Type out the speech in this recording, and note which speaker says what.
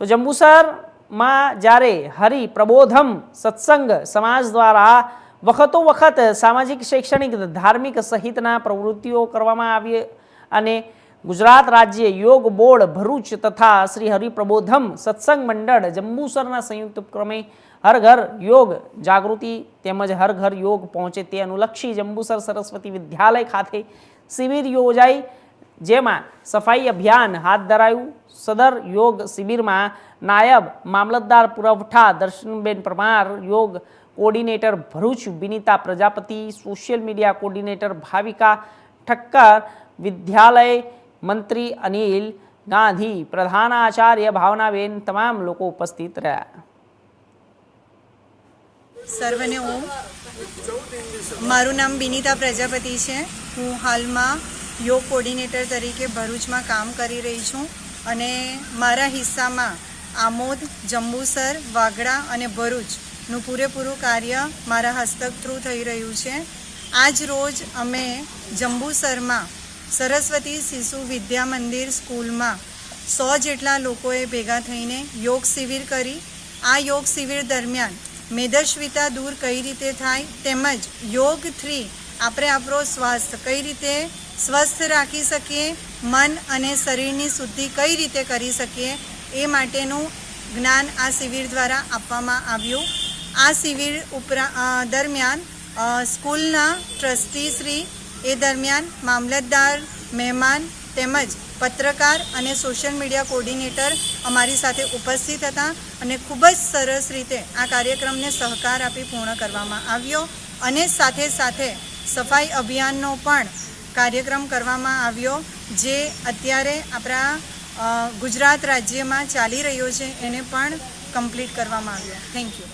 Speaker 1: તો જંબુસરમાં જ્યારે હરિ પ્રબોધમ સત્સંગ સમાજ દ્વારા વખતો વખત સામાજિક, શૈક્ષણિક ધાર્મિક સહિતના પ્રવૃત્તિઓ કરવામાં આવી અને ગુજરાત રાજ્ય યોગ બોર્ડ ભરૂચ તથા શ્રી હરિપ્રબોધમ સત્સંગ મંડળ જંબુસરના સંયુક્ત ઉપક્રમે હર ઘર યોગ જાગૃતિ તેમજ હર ઘર યોગ પહોંચે તે અનુલક્ષી જંબુસર સરસ્વતી વિદ્યાલય ખાતે શિબિર યોજાઈ. જેમાં સફાઈ અભિયાન હાથ ધરાયું. સદર યોગ શિબિરમાં નાયબ મામલતદાર પુરવઠા Darshanben Parmar, yog coordinator Bharuch, Vinita Prajapati, social media coordinator Bhavika Thakkar, વિદ્યાલય મંત્રી અનિલ ગાંધી પ્રધાનાચાર્ય ભાવનાબેન તમામ લોકો ઉપસ્થિત રહ્યા.
Speaker 2: સર્વને હું મારું નામ બિનિતા પ્રજાપતિ છે. હું હાલમાં યોગ કોર્ડિનેટર તરીકે ભરૂચમાં કામ કરી રહી છું અને મારા હિસ્સામાં આમોદ, જંબુસર, વાગડા અને ભરૂચનું પૂરેપૂરું કાર્ય મારા હસ્તક થ્રુ થઈ રહ્યું છે. આજ રોજ અમે જંબુસરમાં સરસ્વતી શિશુ વિદ્યા મંદિર સ્કૂલમાં સો જેટલા લોકોએ ભેગા થઈને યોગ શિબિર કરી. આ યોગ શિબિર દરમિયાન મેદસ્વિતા દૂર કઈ રીતે થાય તેમજ યોગ થ્રી આપણે આપણો સ્વાસ્થ્ય કઈ રીતે સ્વસ્થ રાખી શકીએ, મન અને શરીરની શુદ્ધિ કઈ રીતે કરી શકીએ, એ માટેનું જ્ઞાન આ શિબિર દ્વારા આપવામાં આવ્યું. આ શિબિર ઉપરા દરમિયાન સ્કૂલના ટ્રસ્ટી શ્રી, એ દરમિયાન મામલતદાર, મહેમાન તેમજ પત્રકાર અને સોશિયલ મીડિયા કોર્ડિનેટર અમારી સાથે ઉપસ્થિત હતા અને ખૂબ જ સરસ રીતે આ કાર્યક્રમને સહકાર આપી પૂર્ણ કરવામાં આવ્યો અને સાથે સાથે સફાઈ અભિયાનનો પણ કાર્યક્રમ કરવામાં આવ્યો, જે અત્યારે આપણા ગુજરાત રાજ્યમાં ચાલી રહ્યો છે, એને પણ કમ્પ્લીટ કરવામાં આવ્યો. Thank you